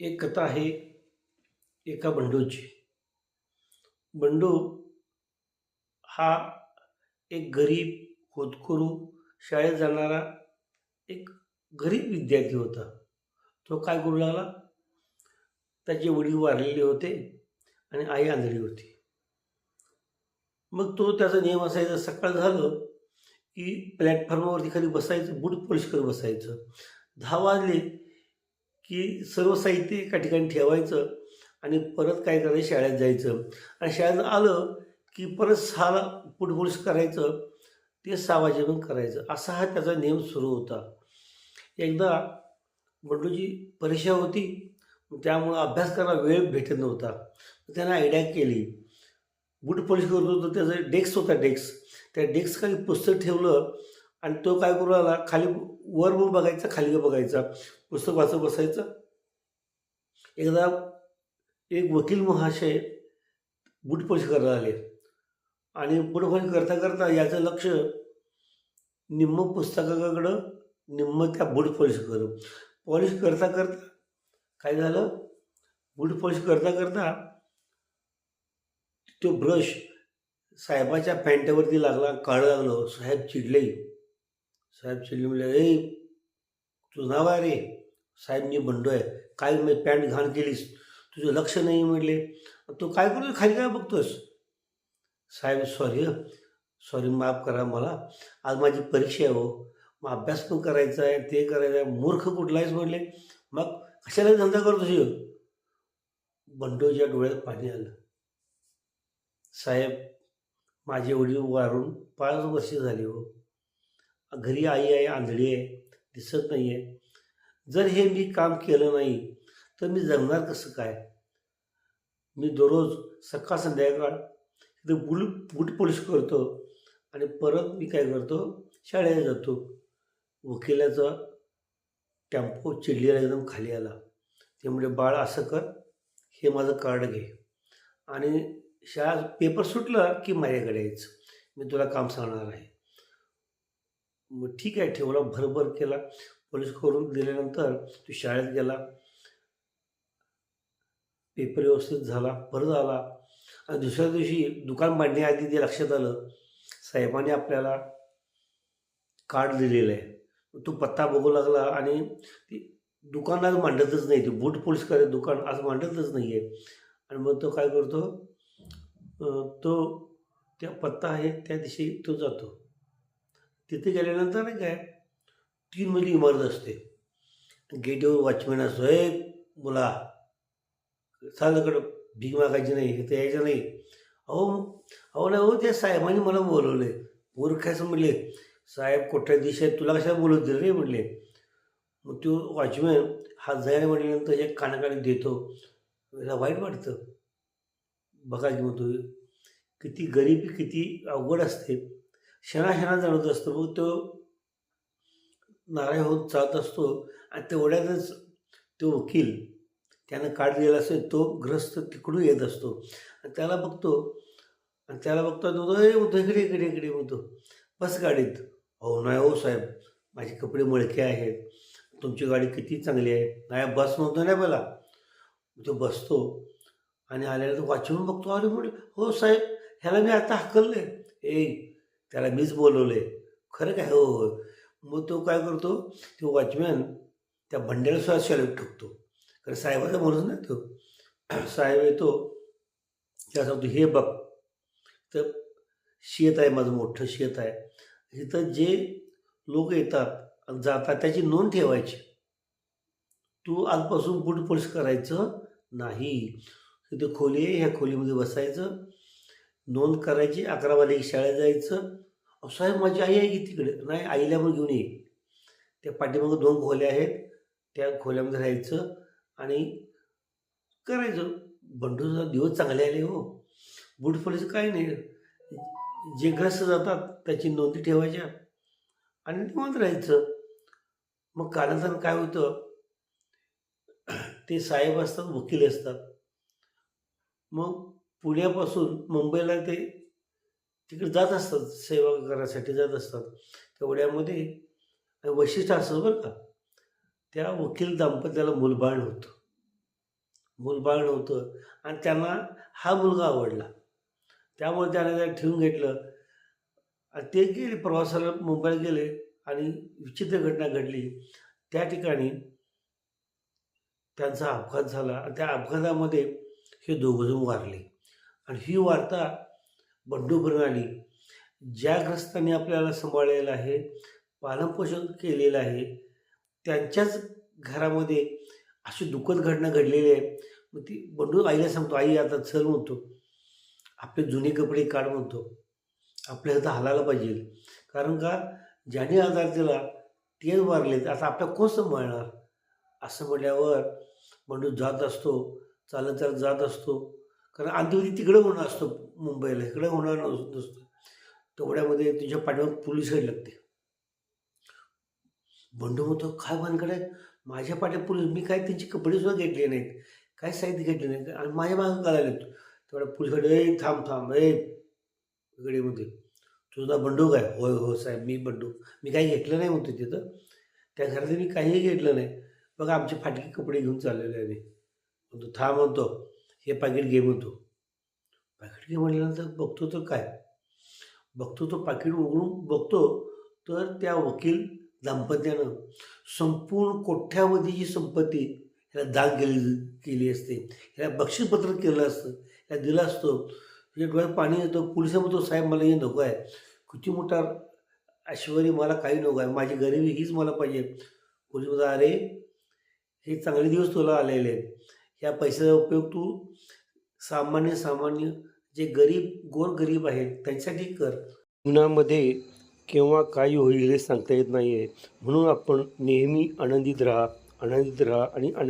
एक कथा आहे एका बंडूची. बंडू हा एक गरीब होतकरू शाळेत जाणारा एक गरीब विद्यार्थी होता. तो काय करू लागला? त्याचे वडील वारलेले होते आणि आई आंधळी होती. मग तो त्याचा नियम असायचा सकाळ झालं की प्लॅटफॉर्मवरती खाली बसायचं बूट पॉलिश करत बसायचं. दहा वाजले की सर्व साहित्य एका ठिकाणी ठेवायचं आणि परत काय करायचं? शाळेत जायचं. आणि शाळेत आलं की परत सहाला पुटपुरुष करायचं ते सहा वाजेपर्यंत करायचं. असा हा त्याचा नियम सुरू होता. एकदा बंडूची परीक्षा होती त्यामुळं अभ्यास करायला वेळ भेटत नव्हता. त्यानं आयडिया केली. बूट पॉलिश करत होतो त्याचं डेस्क होता डेस्क. त्या डेस्क पुस्तक ठेवलं आणि तो काय करू लागला खाली वर बघायचा खाली बघायचा. पुस्तक वाचत बसायचं. एकदा एक वकील महाशय बूट पॉलिश करायला आले. आणि बूट करता करता याचं लक्ष निम्म पुस्तकाकडं निम्म त्या बूट पॉलिश कर. पॉलिश करता करता काय झालं? बूट पॉलिश करता करता तो ब्रश साहेबाच्या पॅन्टवरती लागला काढं लागलं. साहेब चिडले. साहेब चिल्ली म्हणले ए तुझं नाव आहे रे. साहेब मी बंडो आहे. काय मी पॅन्ट घाण केलीस. तुझं लक्ष नाही म्हटले तू काय करू? खाली काय बघतोस साहेब सॉरी सॉरी माफ करा मला. आज माझी परीक्षा आहे हो. मग अभ्यास पण करायचा आहे ते करायचं आहे. मूर्ख कुठलाहीच म्हटले मग कशाला धंदा करतो हो बंडोच्या डोळ्यात पाणी आलं. साहेब माझे वडील वारून पाच वर्ष झाली हो. घरी आई आहे आंधळी आहे दिसत नाही आहे जर हे मी काम केलं नाही तर मी जगणार कसं काय? मी दररोज सकाळ संध्याकाळ इथं बुल बूट पॉलिश करतो आणि परत मी काय करतो? शाळेला जातो. वकिलाचा टेम्पो चिडलेला एकदम खाली आला. ते म्हणजे बाळ असं कर हे माझं कार्ड घे. आणि शाळा पेपर सुटला की माझ्याकडे यायचं. मी तुला काम सांगणार आहे. मग ठीक आहे ठेवला भरभर केला. पोलीस करून दिल्यानंतर तो शाळेत गेला. पेपर व्यवस्थित झाला बरं झाला आणि दुसऱ्या दिवशी दुकान बांधण्याआधी ते लक्षात आलं साहेबांनी आपल्याला कार्ड दिलेलं आहे. तो पत्ता बघू लागला आणि ती दुकान आज मांडतच नाही. ते बूट पोलीस करे दुकान आज मांडतच नाही आहे आणि मग तो काय करतो तो त्या पत्ता आहे त्या दिवशी तो जातो. तिथे गेल्यानंतर नाही काय तीन मजली इमारत असते. गेटवर वॉचमॅन असतो हे मुला चालकडं भीक मागायची नाही इथं यायचं नाही. अहो अहो नाही हो त्या साहेबांनी मला बोलवले. मूर्खाचं म्हणले साहेब कोठ्या दिशा आहेत तुला कशाला बोलत दिलं रे? म्हणले. मग तो वॉचमॅन हात जायला म्हटल्यानंतर एक कानाकाने देतो. याला वाईट वाटतं. बघा की मग किती गरिबी किती अवघड असते. क्षणाक्षणा जाणवत असतो. मग तो नाराय होत जात असतो आणि तेवढ्यातच तो वकील त्यानं काढलेला असेल तो ग्रस्त तिकडून येत असतो. आणि त्याला बघतो. आणि त्याला बघतो तो म्हणतो, म्हणतो इकडे इकडे इकडे म्हणतो. बस गाडीत. हो नाही हो साहेब. माझे कपडे मळके आहेत. तुमची गाडी किती चांगली आहे. नाही बस म्हणतो नाही पहिला तो बसतो. आणि आल्यानंतर वाचून बघतो. अरे म्हणजे हो साहेब ह्याला मी आता हकलले ए त्याला मीच बोलवले. खरं काय? हो हो. मग तो काय करतो? तो वॉचमॅन त्या भंड्याला सुद्धा सॅल्यूट ठोकतो कारण साहेबाचा माणूस ना तो. साहेब येतो. त्या सांगतो हे बघ तर शेत आहे माझं मोठं शेत आहे. इथं जे लोक येतात आणि जातात त्याची नोंद ठेवायची. तू आजपासून बूट करायचं नाही. तिथे खोली आहे ह्या खोलीमध्ये बसायचं. नोंद करायची अकरा वाजे शाळेत जायचं. साहेब माझी आई आहे की तिकडे. नाही आईला पण घेऊन ये. त्या पाठीमागं दोन खोल्या आहेत. त्या खोल्यामध्ये राहायचं आणि करायचं. बंडूचा दिवस चांगले आले हो. बूट पोलीस काय नाही. जे ग्रस्त जातात त्याची नोंदी ठेवायच्या आणि निवांत राहायचं. मग कालांतरानं काय होतं? ते साहेब असतात वकील असतात. मग पुण्यापासून मुंबईला ते तिकडे जात असतात सेवा करायसाठी जात असतात. तेवढ्यामध्ये वैशिष्ट्य असं बरं का. त्या वकील दाम्पत्याला मुलबाळ होतं मुलबाळ नव्हतं आणि त्यांना हा मुलगा आवडला. त्यामुळे त्याने त्याला ठेवून घेतलं. आणि ते गेले प्रवासाला मुंबईला गेले आणि विचित्र घटना घडली. त्या ठिकाणी त्यांचा अपघात झाला आणि त्या अपघातामध्ये हे दोघंजण वारले. आणि ही वार्ता बंडू प्रणाली ज्या ग्रस्तांनी आपल्याला सांभाळलेलं आहे पालनपोषण केलेलं आहे त्यांच्याच घरामध्ये अशी दुःखद घटना घडलेली आहे. मग ती बंडू आईला सांगतो आई आता चल म्हणतो. आपले जुने कपडे काढ म्हणतो. आपल्या हातात हालायला पाहिजे. कारण का? ज्याने आजार दिला तेच वारलेत आता आपल्या कोण सांभाळणार? असं म्हटल्यावर बंडू जात असतो चालत चालत जात असतो. कारण अंत्यविधी तिकडे होणार असतं मुंबईला इकडे होणार नसतं. तेवढ्यामध्ये तुझ्या पाठीवर पोलीस यायला लागते. बंडू म्हणतो काय भानगड माझ्या पाठ्या पोलीस मी काय त्यांचे कपडे सुद्धा घेतले नाहीत. काय साहित्य घेतले नाही आणि माझ्या मागं घालायला येतो तेवढ्या पोलीसकडे ए थांब थांब ए. गडीमध्ये तुझा बंडू काय? होय हो साहेब मी बंडू. मी काही घेतलं नाही म्हणतो तिथं. त्या घरात मी काहीही घेतलं नाही. बघा आमचे फाटके कपडे घेऊन चाललेले आहे मी. म्हणतो थांब म्हणतो. हे पाकिट घे म्हणतो. पाकिट घे म्हटल्यानंतर बघतो तर काय? बघतो तो पाकिट उघडून बघतो तर त्या वकील दाम्पत्यानं संपूर्ण कोठ्यामध्ये जी संपत्ती ह्याला दान केली केली असते. ह्याला बक्षीसपत्र केलं असतं. ह्याला दिलं असतो. म्हणजे डोळ्यात पाणी येतं. पोलिसा साहेब मला हे नको आहे. किती मोठा ऐश्वरी मला काही नको आहे. माझी गरिबी हीच मला पाहिजे. पोलीस अरे हे चांगले दिवस तुला आलेले आहेत. ह्या पैशाचा उपयोग तू सामान्य सामान्य जे गरीब गोर गरीब आहेत त्यांच्यासाठी कर. जीवनामध्ये केव्हा काय होईल हे सांगता येत नाही आहे म्हणून आपण नेहमी आनंदित राहा आनंदित राहा आणि आनंद